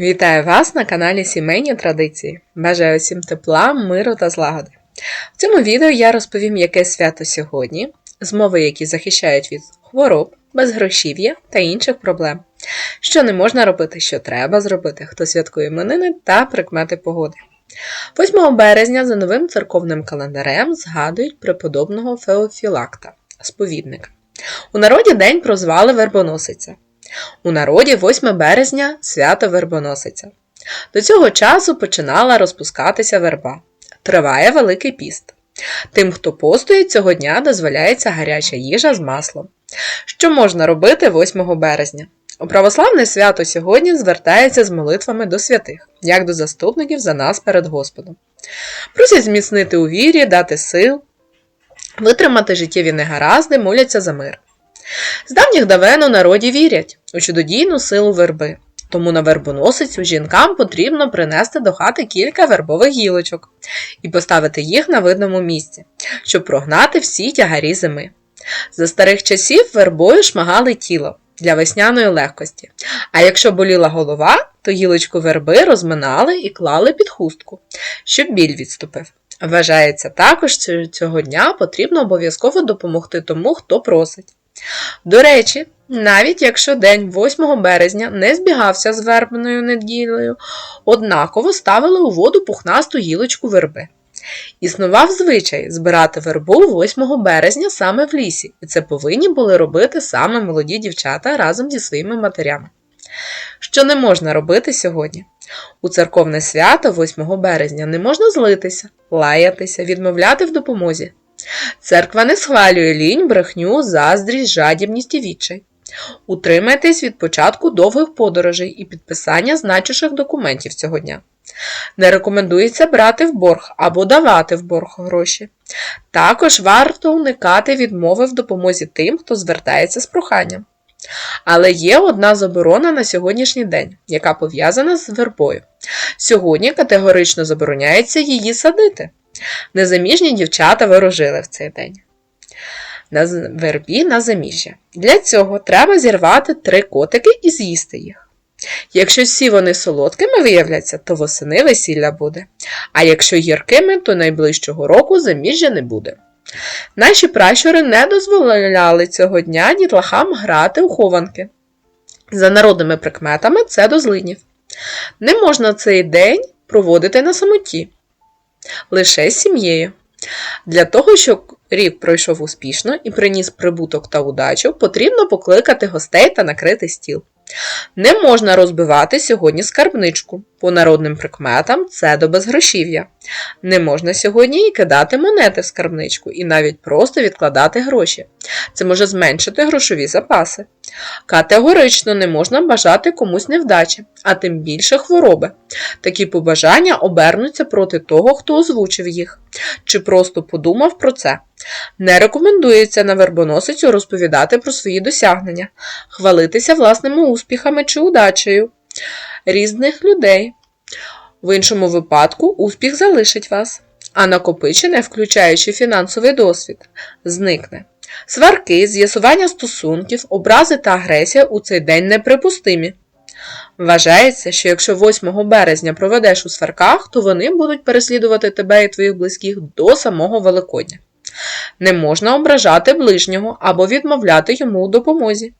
Вітаю вас на каналі Сімейні Традиції. Бажаю всім тепла, миру та злагоди. В цьому відео я розповім, яке свято сьогодні, змови, які захищають від хвороб, безгрошів'я та інших проблем, що не можна робити, що треба зробити, хто святкує іменини та прикмети погоди. 8 березня за новим церковним календарем згадують преподобного Феофілакта, сповідника. У народі день прозвали Вербоносиця. У народі 8 березня свято Вербоносиця. До цього часу починала розпускатися верба. Триває Великий піст. Тим, хто постує, цього дня дозволяється гаряча їжа з маслом. Що можна робити 8 березня? У православне свято сьогодні звертається з молитвами до святих, як до заступників за нас перед Господом. Просять зміцнити у вірі, дати сил, витримати життєві негаразди, моляться за мир. З давніх давен у народі вірять у чудодійну силу верби, тому на вербоносицю жінкам потрібно принести до хати кілька вербових гілочок і поставити їх на видному місці, щоб прогнати всі тягарі зими. За старих часів вербою шмагали тіло для весняної легкості, а якщо боліла голова, то гілочку верби розминали і клали під хустку, щоб біль відступив. Вважається також, що цього дня потрібно обов'язково допомогти тому, хто просить. До речі, навіть якщо день 8 березня не збігався з вербною неділею, однаково ставили у воду пухнасту гілочку верби. Існував звичай збирати вербу 8 березня саме в лісі, і це повинні були робити саме молоді дівчата разом зі своїми матерями. Що не можна робити сьогодні? У церковне свято 8 березня не можна злитися, лаятися, відмовляти в допомозі. Церква не схвалює лінь, брехню, заздрість, жадібність і відчай. Утримайтесь від початку довгих подорожей і підписання значущих документів цього дня. Не рекомендується брати в борг або давати в борг гроші. Також варто уникати відмови в допомозі тим, хто звертається з проханням. Але є одна заборона на сьогоднішній день, яка пов'язана з вербою. Сьогодні категорично забороняється її садити. Незаміжні дівчата ворожили в цей день. На вербі на заміжжя. Для цього треба зірвати три котики і з'їсти їх. Якщо всі вони солодкими виявляться, то восени весілля буде, а якщо гіркими, то найближчого року заміжжя не буде. Наші пращури не дозволяли цього дня дітлахам грати у хованки. За народними прикметами це до злинів. Не можна цей день проводити на самоті лише з сім'єю. Для того, щоб рік пройшов успішно і приніс прибуток та удачу, потрібно покликати гостей та накрити стіл. Не можна розбивати сьогодні скарбничку. По народним прикметам це до безгрошів'я. Не можна сьогодні і кидати монети в скарбничку, і навіть просто відкладати гроші. Це може зменшити грошові запаси. Категорично не можна бажати комусь невдачі, а тим більше хвороби. Такі побажання обернуться проти того, хто озвучив їх, чи просто подумав про це. Не рекомендується на вербоносицю розповідати про свої досягнення, хвалитися власними успіхами чи удачею різних людей. В іншому випадку успіх залишить вас, а накопичене, включаючи фінансовий досвід, зникне. Сварки, з'ясування стосунків, образи та агресія у цей день неприпустимі. Вважається, що якщо 8 березня проведеш у сварках, то вони будуть переслідувати тебе і твоїх близьких до самого Великодня. Не можна ображати ближнього або відмовляти йому у допомозі.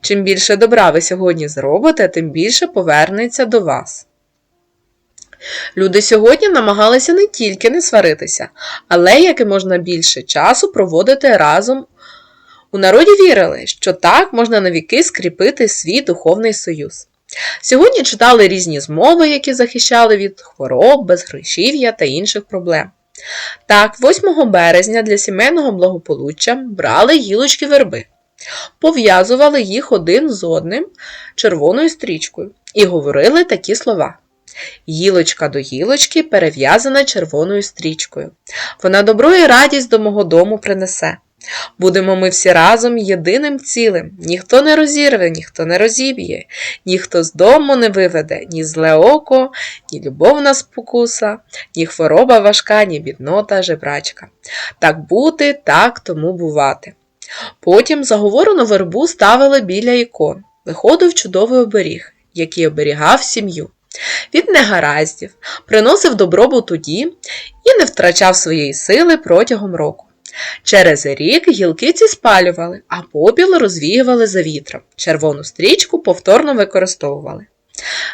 Чим більше добра ви сьогодні зробите, тим більше повернеться до вас. Люди сьогодні намагалися не тільки не сваритися, але як і можна більше часу проводити разом. У народі вірили, що так можна навіки скріпити свій духовний союз. Сьогодні читали різні змови, які захищали від хвороб, безгрошів'я та інших проблем. Так, 8 березня для сімейного благополуччя брали гілочки верби, пов'язували їх один з одним червоною стрічкою і говорили такі слова. Гілочка до гілочки перев'язана червоною стрічкою. Вона добро і радість до мого дому принесе. Будемо ми всі разом єдиним цілим, ніхто не розірве, ніхто не розіб'є, ніхто з дому не виведе, ні зле око, ні любовна спокуса, ні хвороба важка, ні біднота, жебрачка. Так бути, так тому бувати. Потім заговорену вербу ставили біля ікон. Виходив чудовий оберіг, який оберігав сім'ю. Від негараздів, приносив добробут у дім і не втрачав своєї сили протягом року. Через рік гілки ці спалювали, а попіл розвіювали за вітром. Червону стрічку повторно використовували.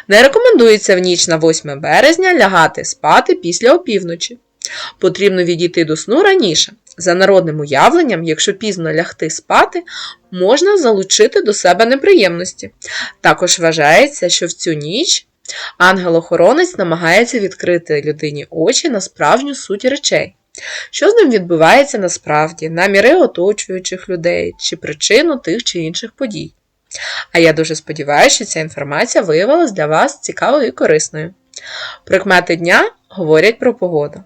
Не рекомендується в ніч на 8 березня лягати спати після опівночі. Потрібно відійти до сну раніше. За народним уявленням, якщо пізно лягти спати, можна залучити до себе неприємності. Також вважається, що в цю ніч ангел-охоронець намагається відкрити людині очі на справжню суть речей. Що з ним відбувається насправді, наміри оточуючих людей чи причину тих чи інших подій. А я дуже сподіваюся, що ця інформація виявилась для вас цікавою і корисною. Прикмети дня говорять про погоду.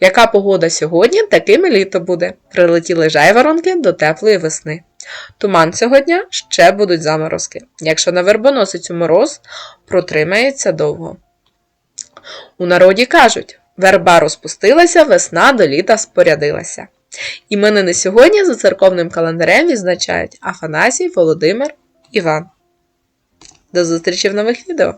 Яка погода сьогодні, таким і літо буде. Прилетіли жайворонки до теплої весни. Туман цього дня ще будуть заморозки. Якщо на вербоносицю мороз, протримається довго. У народі кажуть: верба розпустилася, весна до літа спорядилася. Іменини сьогодні за церковним календарем відзначають Афанасій, Володимир, Іван. До зустрічі в нових відео!